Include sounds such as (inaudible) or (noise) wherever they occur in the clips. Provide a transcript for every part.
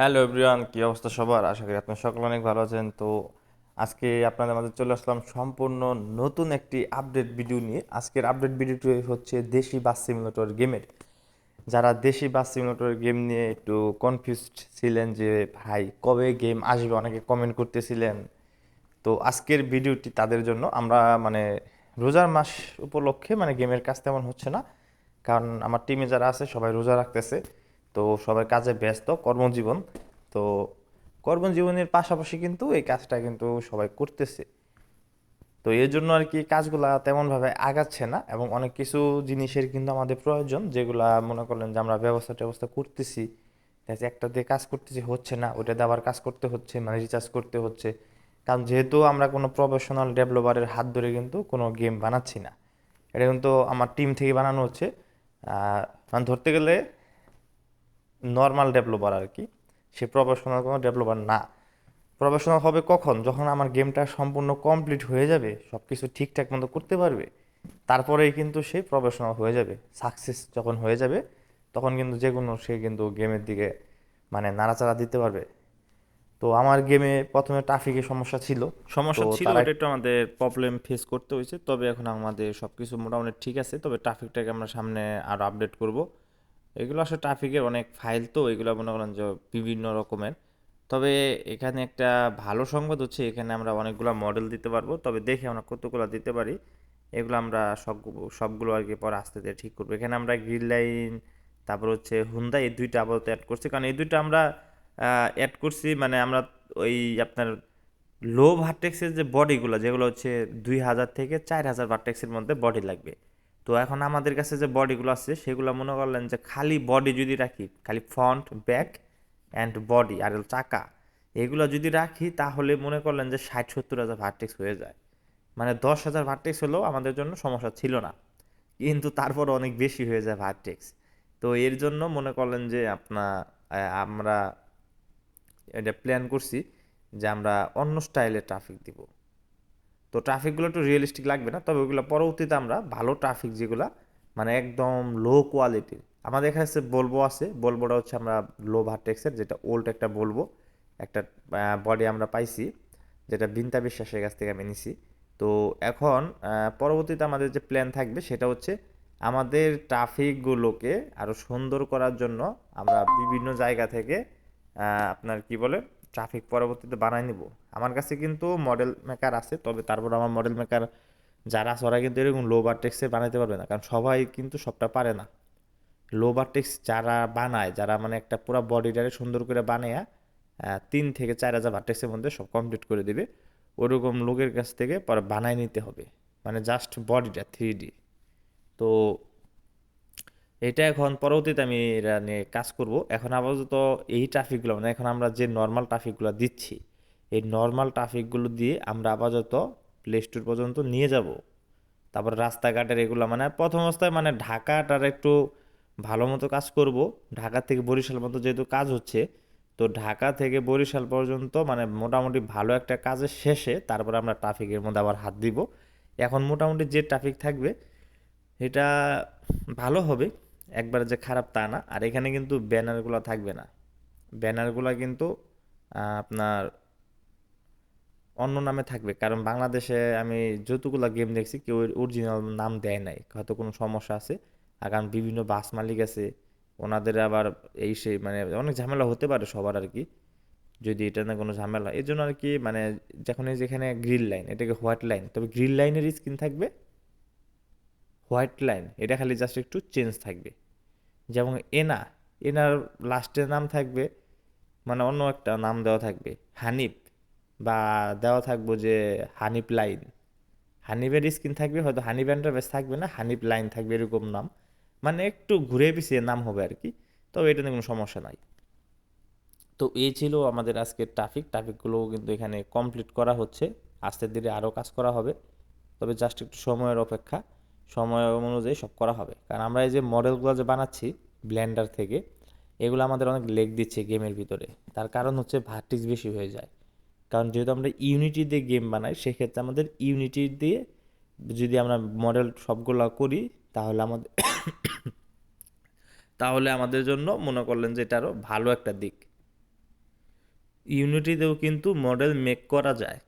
Hello everyone, কি অবস্থা সবার? আশা করি আপনারা সকলে অনেক ভালো আছেন। তো আজকে আপনাদের মাঝে চলে আসলাম সম্পূর্ণ নতুন একটি আপডেট ভিডিও নিয়ে। আজকের আপডেট ভিডিওটি হচ্ছে দেশি বাস সিমুলেটর গেমের যারা দেশি বাস সিমুলেটর গেম নিয়ে একটু কনফিউজড ছিলেন যে, ভাই, কবে গেম আসবে? অনেকে কমেন্ট করতেছিলেন। তো আজকের ভিডিওটি তাদের জন্য। আমরা মানে রোজার মাস উপলক্ষে মানে গেমের কাজ তেমন হচ্ছে না। কারণ আমার টিমে যারা আছে, সবাই রোজা রাখতেছে। তো সবাই কাজে ব্যস্ত কর্মজীবন। তো কর্মজীবনের পাশাপাশি কিন্তু এই কাজটা কিন্তু সবাই করতেছে। তো এর জন্য আর কি কাজগুলা তেমনভাবে আগাচ্ছে না এবং অনেক কিছু জিনিসের কিন্তু আমাদের প্রয়োজন যেগুলা মনে করলেন যে আমরা ব্যবস্থা ট্যবস্থা করতেছি। একটা দিয়ে কাজ করতেছি হচ্ছে না ওটা দিয়ে আবার কাজ করতে হচ্ছে মানে রিচার্জ করতে হচ্ছে। কারণ যেহেতু আমরা কোনো প্রফেশনাল ডেভেলপারের হাত ধরে কিন্তু কোনো গেম বানাচ্ছি না। এটা কিন্তু আমার টিম থেকে বানানো হচ্ছে। আহ, মানে ধরতে গেলে নর্মাল ডেভেলপার আর কি সে প্রফেশনাল কোনো ডেভেলপার না। প্রফেশনাল হবে কখন? যখন আমার গেমটা সম্পূর্ণ কমপ্লিট হয়ে যাবে সব কিছু ঠিকঠাক মতো করতে পারবে তারপরেই কিন্তু সে প্রফেশনাল হয়ে যাবে। সাকসেস যখন হয়ে যাবে তখন কিন্তু যে কোনো সে কিন্তু গেমের দিকে মানে নাড়াচাড়া দিতে পারবে। তো আমার গেমে প্রথমে ট্রাফিকের সমস্যা ছিল। সমস্যা ছিল ওটা একটু আমাদের প্রবলেম ফেস করতে হয়েছে। তবে এখন আমাদের সব কিছু মোটামুটি ঠিক আছে তবে ট্রাফিকটাকে আমরা সামনে আরও আপডেট করব। এগুলো আসলে ট্রাফিকের অনেক ফাইল তো, এগুলো মনে করেন যে বিভিন্ন রকমের। তবে এখানে একটা ভালো সংবাদ হচ্ছে, এখানে আমরা অনেকগুলো মডেল দিতে পারব, তবে দেখে আমরা কতগুলো দিতে পারি, এগুলো আমরা সব, সবগুলো আর কি পরে আস্তে আস্তে ঠিক করব। এখানে আমরা গ্রিল লাইন তারপর হচ্ছে হুন্ডা এই দুইটা আপাতত অ্যাড করছি, কারণ এই দুইটা আমরা অ্যাড করছি মানে আমরা ওই আপনার লো ভার্টেক্সের যে বডিগুলো যেগুলো হচ্ছে দুই হাজার থেকে চার হাজার ভার্টেক্সের মধ্যে বডি লাগবে। তো এখন আমাদের কাছে যে বডিগুলো আছে, সেগুলো মনে করলেন যে খালি বডি যদি রাখি, খালি ফ্রন্ট ব্যাক অ্যান্ড বডি আর চাকা, এগুলো যদি রাখি তাহলে মনে করলেন যে ষাট সত্তর হাজার ভার্টেক্স হয়ে যায়। মানে দশ হাজার ভার্টেক্স হলেও আমাদের জন্য সমস্যা ছিল না। কিন্তু তারপর অনেক বেশি হয়ে যায় ভার্টেক্স তো এর জন্য মনে করলেন যে আপনার আমরা এটা প্ল্যান করছি যে আমরা অন্য স্টাইলে ট্রাফিক দিব। তো ট্রাফিকগুলো একটু রিয়েলিস্টিক লাগবে না, তবে ওগুলো পরবর্তীতে আমরা ভালো ট্রাফিক যেগুলো মানে একদম লো কোয়ালিটির আমাদের এখানে বলব আছে বলবোটা হচ্ছে আমরা লো ভার্টেক্সের যেটা ওল্ড একটা বলব একটা বডি আমরা পাইছি, যেটা বিনতা বিশ্বাসের কাছ থেকে আমি নিছি, তো এখন পরবর্তীতে আমাদের যে প্ল্যান থাকবে সেটা হচ্ছে আমাদের ট্রাফিকগুলোকে আরও সুন্দর করার জন্য আমরা বিভিন্ন জায়গা থেকে আপনার কি বলে ট্রাফিক পরবর্তীতে বানাই নিব। আমার কাছে কিন্তু মডেল মেকার আছে, তবে তারপর আমার মডেল মেকার যারা আছে, ওরা কিন্তু এরকম লো ভার্টেক্সে বানাইতে পারবে না। কারণ সবাই কিন্তু সবটা পারে না। লো টেক্স যারা বানায়, যারা মানে একটা পুরো বডিটারে সুন্দর করে বানায়া তিন থেকে চার হাজার ভার্টেক্সের মধ্যে সব কমপ্লিট করে দিবে। ওরকম লোকের কাছ থেকে পরে বানাই নিতে হবে। মানে জাস্ট বডিটা থ্রি ডি তো এটা এখন পরবর্তীতে আমি এটা নিয়ে কাজ করব। এখন আপাতত এই ট্রাফিকগুলো মানে এখন আমরা যে নর্মাল ট্রাফিকগুলো দিচ্ছি, এই নর্মাল ট্রাফিকগুলো দিয়ে আমরা আপাতত প্লে স্টোর পর্যন্ত নিয়ে যাব। তারপর রাস্তাঘাটের এগুলো মানে প্রথম অবস্থায় মানে ঢাকাটার একটু ভালো মতো কাজ করব। ঢাকা থেকে বরিশাল মতো যেহেতু কাজ হচ্ছে, তো ঢাকা থেকে বরিশাল পর্যন্ত মানে মোটামুটি ভালো একটা কাজের শেষে তারপর আমরা ট্রাফিকের মধ্যে আবার হাত দিব। এখন মোটামুটি যে ট্রাফিক থাকবে, এটা ভালো হবে। একবারে যে খারাপ তা না। আর এখানে কিন্তু ব্যানারগুলো থাকবে না। ব্যানারগুলো কিন্তু আপনার অন্য নামে থাকবে। কারণ বাংলাদেশে আমি যতগুলো গেম দেখছি, কেউ অরিজিনাল নাম দেয় নাই। হয়তো কোনো সমস্যা আছে। আর কারণ বিভিন্ন বাস মালিক আছে, ওনাদের আবার এই সেই মানে অনেক ঝামেলা হতে পারে সবার আর কি। যদি এটা না কোনো ঝামেলা এই জন্য আর কি মানে যখন যেখানে গ্রিল লাইন এটাকে হোয়াইট লাইন তবে গ্রিন লাইনের স্কিন থাকবে। হোয়াইট লাইন, এটা খালি জাস্ট একটু চেঞ্জ থাকবে। যেমন এনা, এনার লাস্টের নাম থাকবে মানে অন্য একটা নাম দেওয়া থাকবে, হানিফ, বা দেওয়া থাকব যে হানিফ লাইন। হানিফের স্কিন থাকবে, হয়তো হানিফ এন্টারপ্রাইজ থাকবে না, হানিফ লাইন থাকবে এরকম নাম। মানে একটু ঘুরে পিছিয়ে নাম হবে আর কি, তবে এটা নিয়ে কোনো সমস্যা নাই। তো এই ছিল আমাদের আজকের ট্রাফিক ট্রাফিকগুলো কিন্তু এখানে কমপ্লিট করা হচ্ছে। আস্তে ধীরে আরও কাজ করা হবে, তবে জাস্ট একটু সময়ের অপেক্ষা। সময় অনুযায়ী সব করা হবে। কারণ আমরা এই যে মডেলগুলো যে বানাচ্ছি ব্লেন্ডার থেকে, এগুলো আমাদের অনেক লেগ দিচ্ছে গেমের ভিতরে। তার কারণ হচ্ছে ভার্টিক্স বেশি হয়ে যায়। কারণ যেহেতু আমরা ইউনিটি দিয়ে গেম বানাই, সেক্ষেত্রে আমাদের ইউনিটি দিয়ে যদি আমরা মডেল সবগুলো করি, তাহলে আমাদের (coughs) তাহলে আমাদের জন্য মনে করলেন যে এটা আরও ভালো একটা দিক। ইউনিটিতেও কিন্তু মডেল মেক করা যায়।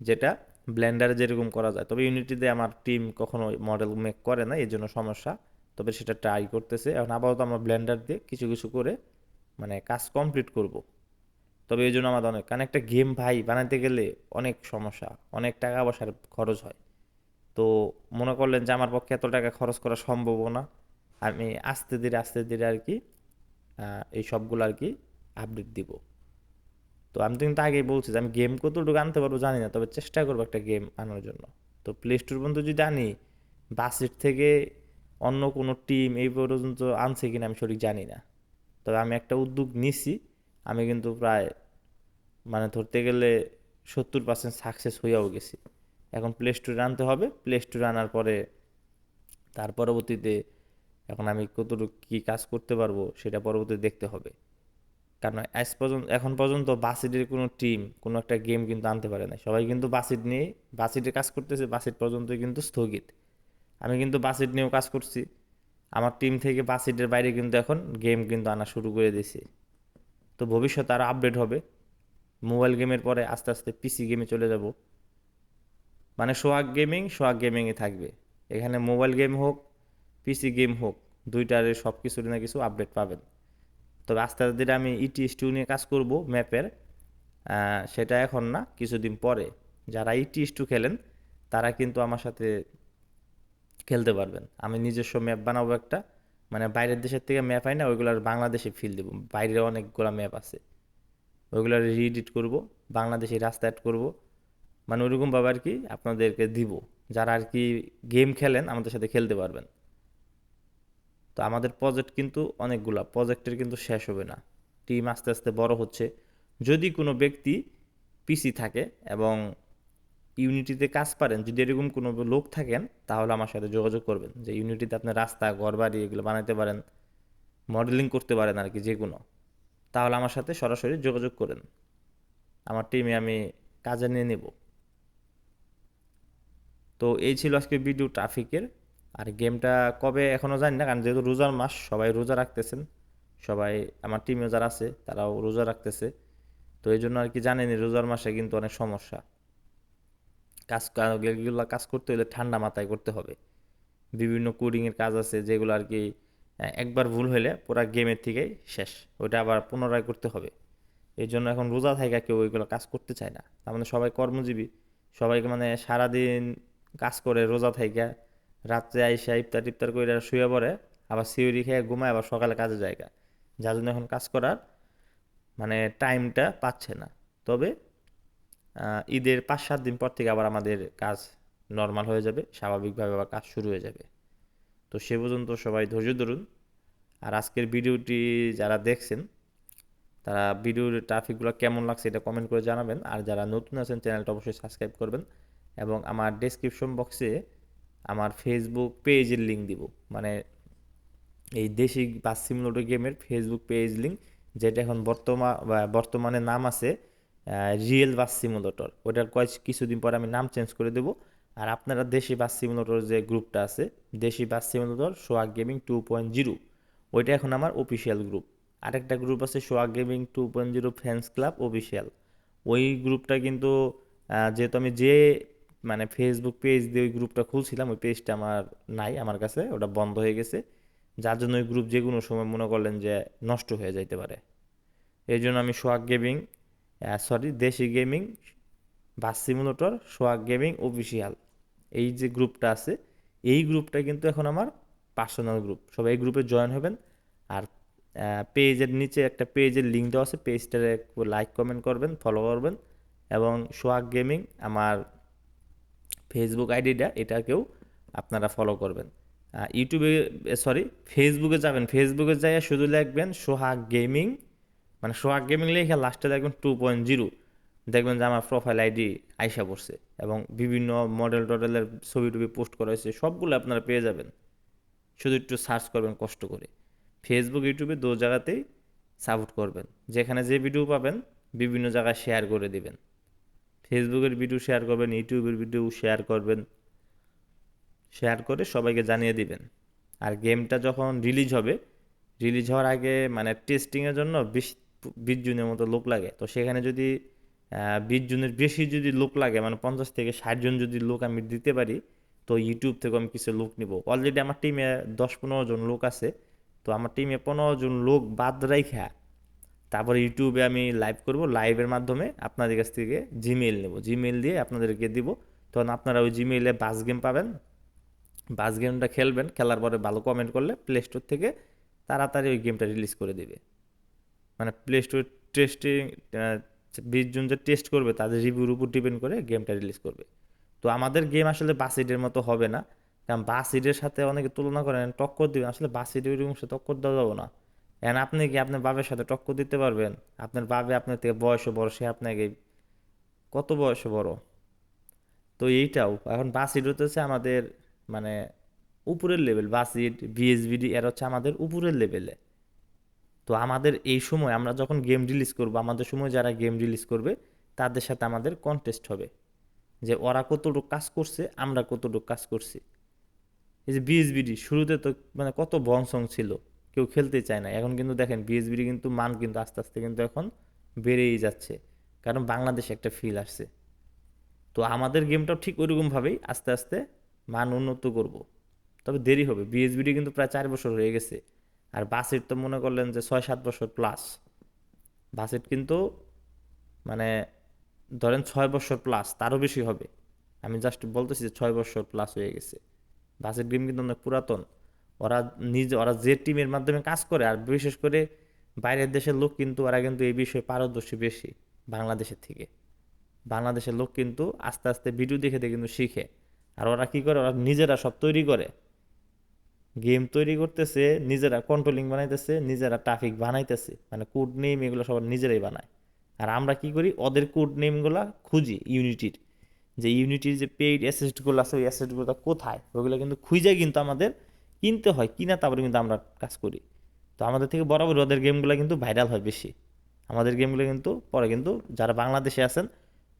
যেটা ব্লেন্ডারে যেরকম করা যায়। তবে ইউনিটিতে আমার টিম কখনো মডেল মেক করে না এই জন্য সমস্যা। তবে সেটা ট্রাই করতেছে। এখন আপাতত আমরা ব্লেন্ডার দিয়ে কিছু কিছু করে মানে কাজ কমপ্লিট করব। তবে এই জন্য আমাদের অনেক, কারণ একটা গেম ভাই বানাতে গেলে অনেক সমস্যা, অনেক টাকা পয়সার খরচ হয়। তো মনে করলেন যে আমার পক্ষে এত টাকা খরচ করা সম্ভব না। আমি আস্তে ধীরে আস্তে ধীরে আর কি এই সবগুলো আর কি আপডেট দিব। তো আমি তো কিন্তু আগেই বলছি যে আমি গেম কতটুকু আনতে পারব জানি না, তবে চেষ্টা করব একটা গেম আনার জন্য। তো প্লে স্টোর পর্যন্ত যদি আনি, বাসের থেকে অন্য কোনো টিম এই পর্যন্ত আনছে কিনা আমি সঠিক জানি না। তবে আমি একটা উদ্যোগ নিছি, আমি কিন্তু প্রায় মানে ধরতে গেলে সত্তর পার্সেন্ট সাকসেস হয়েও গেছি। এখন প্লে স্টোরে আনতে হবে প্লে স্টোরে আনার পরে তার পরবর্তীতে এখন আমি কতটুকু কী কাজ করতে পারব সেটা পরবর্তীতে দেখতে হবে। কারণ আজ পর্যন্ত, এখন পর্যন্ত বাসিটের কোনো টিম কোনো একটা গেম কিন্তু আনতে পারে না সবাই কিন্তু বাসিট নিয়ে বাসিটে কাজ করতেছে বাসিট পর্যন্ত কিন্তু স্থগিত। আমি কিন্তু বাসিট নিয়েও কাজ করছি। আমার টিম থেকে বাসিটের বাইরে কিন্তু এখন গেম কিন্তু আনা শুরু করে দিয়েছি। তো ভবিষ্যতে আরও আপডেট হবে। মোবাইল গেমের পরে আস্তে আস্তে পিসি গেমে চলে যাব। মানে সোহাগ গেমিং সোহাগ গেমিংয়ে থাকবে। এখানে মোবাইল গেম হোক পিসি গেম হোক, দুইটারে সব কিছুর না কিছু আপডেট পাবেন। তবে আস্তে আস্তে ধীরে আমি ইটি স্টু নিয়ে কাজ করব ম্যাপের সেটা এখন না, কিছুদিন পরে। যারা ইটি স্টু খেলেন, তারা কিন্তু আমার সাথে খেলতে পারবেন। আমি নিজস্ব ম্যাপ বানাবো একটা মানে বাইরের দেশের থেকে ম্যাপ হয় না, ওইগুলোর বাংলাদেশে ফিল দেবো। বাইরে অনেকগুলো ম্যাপ আছে। ওইগুলো রিএডিট করব, বাংলাদেশে রাস্তা অ্যাড করব। মানে ওরকমভাবে আর কি আপনাদেরকে দিব। যারা আর কি গেম খেলেন, আমাদের সাথে খেলতে পারবেন। তো আমাদের প্রজেক্ট কিন্তু অনেকগুলা প্রজেক্টের কিন্তু শেষ হবে না। টিম আস্তে আস্তে বড় হচ্ছে। যদি কোনো ব্যক্তি পিসি থাকে এবং ইউনিটিতে কাজ পারেন, যদি এরকম কোনো লোক থাকেন, তাহলে আমার সাথে যোগাযোগ করবেন। যে ইউনিটিতে আপনি রাস্তা, ঘরবাড়ি এগুলো বানাতে পারেন মডেলিং করতে পারেন আর কি যে কোনো তাহলে আমার সাথে সরাসরি যোগাযোগ করেন। আমার টিমে আমি কাজে নিয়ে নেব। তো এই ছিল আজকে ভিডিও ট্রাফিকের আর গেমটা কবে এখনও জানি না, কারণ যেহেতু রোজার মাস, সবাই রোজা রাখতেছেন। সবাই, আমার টিমে যারা আছে, তারাও রোজা রাখতেছে। তো এই জন্য আর কি জানেনি, রোজার মাসে কিন্তু অনেক সমস্যা। কাজ এগুলো কাজ করতে হলে ঠান্ডা মাথায় করতে হবে। বিভিন্ন কোডিংয়ের কাজ আছে, যেগুলো আর কি একবার ভুল হলে পুরো গেমের থেকেই শেষ। ওইটা আবার পুনরায় করতে হবে। এই জন্য এখন রোজা থাকা কেউ ওইগুলো কাজ করতে চায় না। তার মানে সবাই কর্মজীবী। সবাইকে মানে সারাদিন কাজ করে রোজা থাইকা রাত্রে আইসা ইফতার টিফতার করে শুয়ে পড়ে, আবার সিউরি খেয়ে ঘুমায়, আবার সকালে কাজে জায়গা যার জন্য এখন কাজ করার মানে টাইমটা পাচ্ছে না। তবে ঈদের পাঁচ সাত দিন পর থেকে আবার আমাদের কাজ নর্মাল হয়ে যাবে, স্বাভাবিকভাবে আবার কাজ শুরু হয়ে যাবে। তো সে পর্যন্ত সবাই ধৈর্য ধরুন। আর আজকের ভিডিওটি যারা দেখছেন, তারা ভিডিওর ট্রাফিকগুলো কেমন লাগছে এটা কমেন্ট করে জানাবেন। আর যারা নতুন আছেন চ্যানেলটা অবশ্যই সাবস্ক্রাইব করবেন। এবং আমার ডেসক্রিপশন বক্সে আমার ফেসবুক পেজের লিঙ্ক দিব। মানে এই দেশি বাস সিমুলেটর গেমের ফেসবুক পেজ লিঙ্ক যেটা এখন বর্তমান বর্তমানে নাম আছে রিয়েল বাস সিমুলেটর ওটার কয়েক, কিছুদিন পর আমি নাম চেঞ্জ করে দেবো। আর আপনারা দেশি বাস সিমুলেটর যে গ্রুপটা আছে, Deshi bus simulator swag gaming two point zero ওইটা এখন আমার অফিসিয়াল গ্রুপ আরেকটা গ্রুপ আছে swag gaming two point zero fans club official ওই গ্রুপটা কিন্তু যেহেতু আমি যে মানে ফেসবুক পেজ দিয়ে ওই গ্রুপটা খুলছিলাম, ওই পেজটা আমার নাই আমার কাছে, ওটা বন্ধ হয়ে গেছে। যার জন্য ওই গ্রুপ যে কোনো সময় মনে করলেন যে নষ্ট হয়ে যাইতে পারে। এই জন্য আমি swag gaming sorry Deshi gaming, bus simulator swag gaming official এই যে গ্রুপটা আছে, এই গ্রুপটা কিন্তু এখন আমার পার্সোনাল গ্রুপ সবাই এই গ্রুপে জয়েন হবেন। আর পেজের নিচে একটা পেজের লিঙ্ক দেওয়া আছে পেজটারে লাইক কমেন্ট করবেন ফলো করবেন। এবং সোয়াগ গেমিং, আমার ফেসবুক আইডিটা এটাকেও আপনারা ফলো করবেন। ইউটিউবে সরি ফেসবুকে যাবেন। ফেসবুকে যাই শুধু লিখবেন সোহাগ গেমিং মানে সোহাগ গেমিং লিখে লাস্টে দেখবেন টু পয়েন্ট জিরো দেখবেন যে আমার প্রোফাইল আইডি আইসা পড়ছে এবং বিভিন্ন মডেল টডেলের ছবি টবি পোস্ট করা হয়েছে, সবগুলো আপনারা পেয়ে যাবেন। শুধু একটু সার্চ করবেন কষ্ট করে। ফেসবুক ইউটিউবে দু জায়গাতেই সাপোর্ট করবেন। যেখানে যে ভিডিও পাবেন, বিভিন্ন জায়গায় শেয়ার করে দিবেন। ফেসবুকের ভিডিও শেয়ার করবেন ইউটিউবের ভিডিও শেয়ার করবেন শেয়ার করে সবাইকে জানিয়ে দিবেন। আর গেমটা যখন রিলিজ হবে রিলিজ হওয়ার আগে মানে টেস্টিংয়ের জন্য বিশ বিশ জনের মতো লোক লাগে। তো সেখানে যদি বিশ জনের বেশি যদি লোক লাগে মানে পঞ্চাশ থেকে ষাট জন যদি লোক আমি দিতে পারি, তো ইউটিউব থেকে আমি কিছু লোক নিব। অলরেডি আমার টিমে দশ পনেরো জন লোক আছে, তো আমার টিমে পনেরো জন লোক বাদ রাইখা তারপরে ইউটিউবে আমি লাইভ করব। লাইভের মাধ্যমে আপনাদের কাছ থেকে জিমেইল নেব। জিমেইল দিয়ে আপনাদেরকে দিব। তখন আপনারা ওই জিমেইলে বাস গেম পাবেন। বাস গেমটা খেলবেন। খেলার পরে ভালো কমেন্ট করলে প্লে স্টোর থেকে তাড়াতাড়ি ওই গেমটা রিলিজ করে দেবে। মানে প্লে স্টোর টেস্টিং বিশ জন যে টেস্ট করবে, তাদের রিভিউর উপর ডিপেন্ড করে গেমটা রিলিজ করবে। তো আমাদের গেম আসলে বাসিডের মতো হবে না। কারণ বাসিডের সাথে অনেকে তুলনা করেন, টক্কর দিবেন। আসলে বাসিডের সাথে টক্কর দেওয়া যাব না। এখন আপনি কি আপনার বাবার সাথে টক্কর দিতে পারবেন? আপনার বাবে আপনার থেকে বয়সে বড়, সে আপনাকে কত বয়সে বড়? তো এইটাও, এখন বাসিড হতেছে আমাদের মানে উপরের লেভেল বাসিড বিএসবিডি এর হচ্ছে আমাদের উপরের লেভেলে তো আমাদের এই সময় আমরা যখন গেম রিলিজ করব, আমাদের সময় যারা গেম রিলিজ করবে, তাদের সাথে আমাদের কন্টেস্ট হবে। যে ওরা কতটুকু কাজ করছে, আমরা কতটুকু কাজ করছি। এই যে বিএসবিডি শুরুতে তো মানে কত বংসং ছিল। কেউ খেলতে চায় না। এখন কিন্তু দেখেন বিএসবিডি কিন্তু মান কিন্তু আস্তে আস্তে কিন্তু এখন বেড়েই যাচ্ছে। কারণ বাংলাদেশে একটা ফিল আসছে। তো আমাদের গেমটাও ঠিক ওইরকমভাবেই আস্তে আস্তে মান উন্নত করব। তবে দেরি হবে। বিএসবিডি কিন্তু প্রায় চার বছর হয়ে গেছে। আর বাসের তো মনে করলেন যে ছয় সাত বছর প্লাস বাসেট কিন্তু মানে ধরেন ছয় বছর প্লাস তারও বেশি হবে। আমি জাস্ট বলতেছি যে ছয় বছর প্লাস হয়ে গেছে। বাসেট গেম কিন্তু অনেক পুরাতন। ওরা নিজে, ওরা যে টিমের মাধ্যমে কাজ করে, আর বিশেষ করে বাইরের দেশের লোক কিন্তু ওরা কিন্তু এই বিষয়ে পারদর্শী বেশি বাংলাদেশের থেকে। বাংলাদেশের লোক কিন্তু আস্তে আস্তে ভিডিও দেখে দেখে কিন্তু শিখে। আর ওরা কি করে? ওরা নিজেরা সব তৈরি করে। গেম তৈরি করতেছে, নিজেরা কন্ট্রোলিং বানাইতেছে, নিজেরা ট্রাফিক বানাইতেছে। মানে কোড নেম এগুলো সব নিজেরাই বানায়। আর আমরা কি করি? ওদের কোড নেমগুলো খুঁজি ইউনিটির যে ইউনিটির যে পেইড অ্যাসেটগুলো আছে, ওই অ্যাসেটগুলো কোথায়? ওগুলো কিন্তু খুঁজে কিন্তু আমাদের কিনতে হয়, কিনা তারপরে কিন্তু আমরা কাজ করি। তো আমাদের থেকে বরাবর ওদের গেমগুলো কিন্তু ভাইরাল হয় বেশি। আমাদের গেমগুলো কিন্তু, পরে কিন্তু যারা বাংলাদেশে আছেন,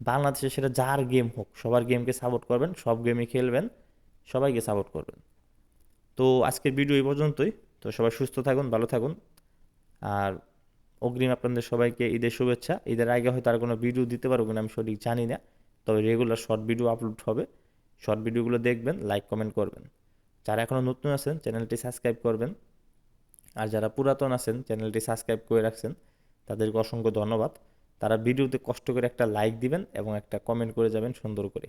বাংলাদেশে সেটা যার গেম হোক, সবার গেমকে সাপোর্ট করবেন, সব গেমই খেলবেন, সবাইকে সাপোর্ট করবেন। তো আজকের ভিডিও এই পর্যন্তই। তো সবাই সুস্থ থাকুন, ভালো থাকুন। আর অগ্রিম আপনাদের সবাইকে ঈদের শুভেচ্ছা। ঈদের আগে হয়তো আর কোনো ভিডিও দিতে পারব না আমি সঠিক জানি না। তবে রেগুলার শর্ট ভিডিও আপলোড হবে। শর্ট ভিডিওগুলো দেখবেন লাইক কমেন্ট করবেন। যারা এখনও নতুন আছেন চ্যানেলটি সাবস্ক্রাইব করবেন। আর যারা পুরাতন আছেন চ্যানেলটি সাবস্ক্রাইব করে রাখছেন, তাদেরকে অসংখ্য ধন্যবাদ। তারা ভিডিওতে কষ্ট করে একটা লাইক দিবেন এবং একটা কমেন্ট করে যাবেন সুন্দর করে।